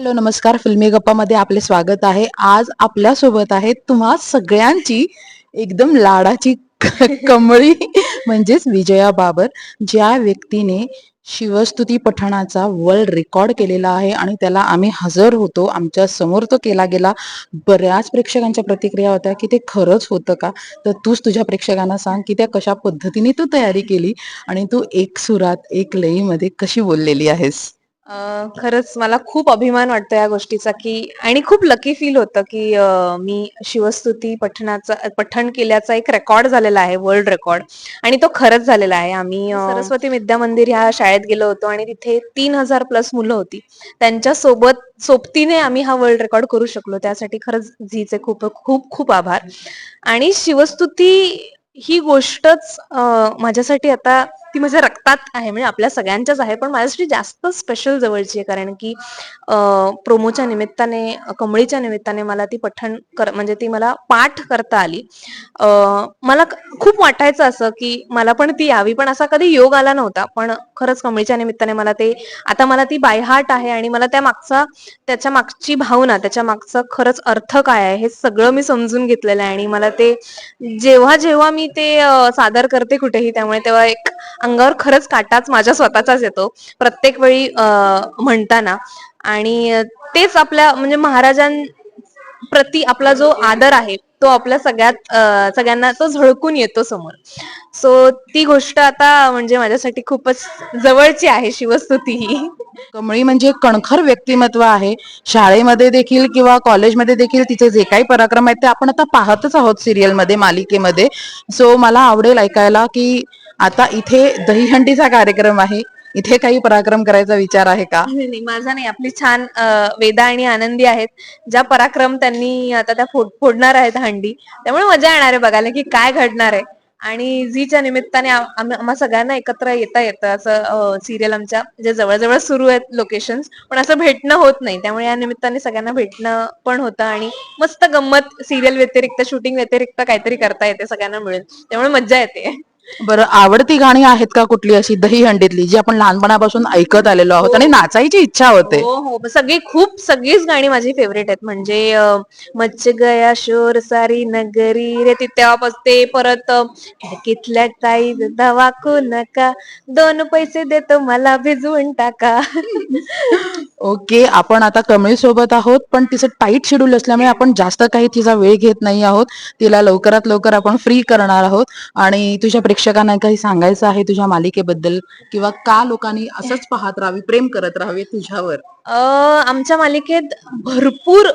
Hello नमस्कार. फिल्मी गप्पामध्ये आपले स्वागत आहे. आज आपल्यासोबत आहे तुम्हा सगळ्यांची एकदम लाडाची क- कमळी म्हणजेच विजया बाबर ज्या व्यक्तीने शिवस्तुती पठणाचा वर्ल्ड रेकॉर्ड केलेला आहे आणि त्याला आम्ही हजर होतो. आमच्यासमोर तो केला गेला. बऱ्याच प्रेक्षकांच्या प्रतिक्रिया होत्या की ते खरंच होतं का? तर तूच तुझ्या प्रेक्षकांना सांग की त्या कशा पद्धतीने तू तयारी केली आणि तू एक सुरात एक लईमध्ये कशी बोललेली आहेस? खरंच मला खूप अभिमान वाटतो या गोष्टीचा की आणि खूप लकी फील होतं की मी शिवस्तुती पठणाचा पठण केल्याचा एक रेकॉर्ड झालेला आहे वर्ल्ड रेकॉर्ड आणि तो खरंच झालेला आहे. आम्ही सरस्वती विद्या मंदिर ह्या शाळेत गेलो होतो आणि तिथे तीन हजार प्लस मुलं होती. त्यांच्यासोबत सोबतीने आम्ही हा वर्ल्ड रेकॉर्ड करू शकलो. त्यासाठी खरंच झीचे खूप खूप खूप आभार. आणि शिवस्तुती ही गोष्टच माझ्यासाठी आता ती माझ्या रक्तात आहे म्हणजे आपल्या सगळ्यांच्याच आहे पण माझ्यासाठी जास्त स्पेशल जवळची आहे कारण की प्रोमोच्या निमित्ताने कमळीच्या निमित्ताने मला ती पठण कर म्हणजे ती मला पाठ करता आली. मला खूप वाटायचं असं की मला पण ती यावी पण असा कधी योग आला नव्हता पण खरंच कमळीच्या निमित्ताने मला ते आता मला ती बायहाट आहे आणि मला त्या मागचा त्याच्या मागची भावना त्याच्या मागचा खरंच अर्थ काय आहे हे सगळं मी समजून घेतलेलं आहे आणि मला ते जेव्हा जेव्हा मी ते सादर करते कुठेही त्यामुळे तेव्हा एक अंगावर खरंच काटाच माझ्या स्वतःचाच येतो. प्रत्येक वेळी म्हणताना. आणि तेच आपल्या म्हणजे महाराजां प्रति आपला जो आदर आहे तो आपल्या सगळ्यात सगळ्यांना तो झळकून येतो समोर. सो ती गोष्ट आता म्हणजे माझ्यासाठी खूपच जवळची आहे शिवस्तुती ही. कमळी म्हणजे कणखर व्यक्तिमत्व आहे. शाळेमध्ये देखील किंवा कॉलेजमध्ये देखील तिचे जे काही पराक्रम आहेत ते आपण आता पाहतच आहोत सिरियलमध्ये मालिकेमध्ये. सो मला आवडेल ऐकायला की आता इथे दहीहंडीचा कार्यक्रम आहे. इथे काही पराक्रम करायचा विचार आहे का? नाही नाही, माझा नाही. आपली छान अं, वेदा आणि आनंदी आहेत. ज्या पराक्रम त्यांनी आता त्या फोड- फोडणार आहेत हंडी त्यामुळे मजा येणार आहे बघायला की काय घडणार आहे. आणि झीच्या निमित्ताने आम- आम- आम्हा सगळ्यांना एकत्र येता येतं असं सिरियल आमच्या जे जवळजवळ सुरू आहेत लोकेशन पण असं भेटणं होत नाही. त्यामुळे या निमित्ताने सगळ्यांना भेटणं पण होतं आणि मस्त गंमत सिरियल व्यतिरिक्त शूटिंग व्यतिरिक्त काहीतरी करता येते सगळ्यांना मिळून. त्यामुळे मज्जा येते. बरं आवडती गाणी आहेत का कुठली अशी दही हंडीतली जी आपण लहानपणापासून ऐकत आलेलो आहोत आणि नाचायची इच्छा होते? हो हो सगळी खूप सगळीच गाणी माझी फेवरेट आहेत. म्हणजे अं, मच्छ गया शोर सारी नगरी रे ती तेव्हापास ते परत अं, खिडकीतल्या ताई दवाकू नका दोन पैसे देतो मला भिजवून टाका. ओके आपण आता कमळी सोबत आहोत पण तिचं टाईट शेड्यूल असल्यामुळे आपण जास्त काही तिचा वेळ घेत नाही आहोत. तिला लवकरात लवकर आपण फ्री करणार आहोत. आणि तुझ्या प्रेक्षकांना काही सांगायचं आहे तुझ्या मालिकेबद्दल? किंवा का लोकांनी असंच पाहत राहावी प्रेम करत राहावे तुझ्यावर? आमच्या मालिकेत भरपूर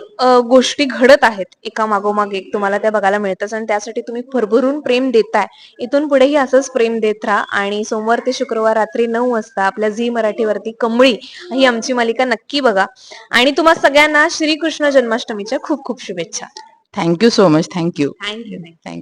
गोष्टी घडत आहेत. एका मागोमाग एक तुम्हाला त्या बघायला मिळतच आणि त्यासाठी तुम्ही भरभरून प्रेम देताय. इथून पुढेही असंच प्रेम देत राहा आणि सोमवार ते शुक्रवार रात्री नऊ वाजता आपल्या झी मराठीवरती कमळी ही आमची मालिका नक्की बघा. आणि तुम्हा सगळ्यांना श्रीकृष्ण जन्माष्टमीच्या खूप खूप शुभेच्छा. Thank you so much thank you thank you thank you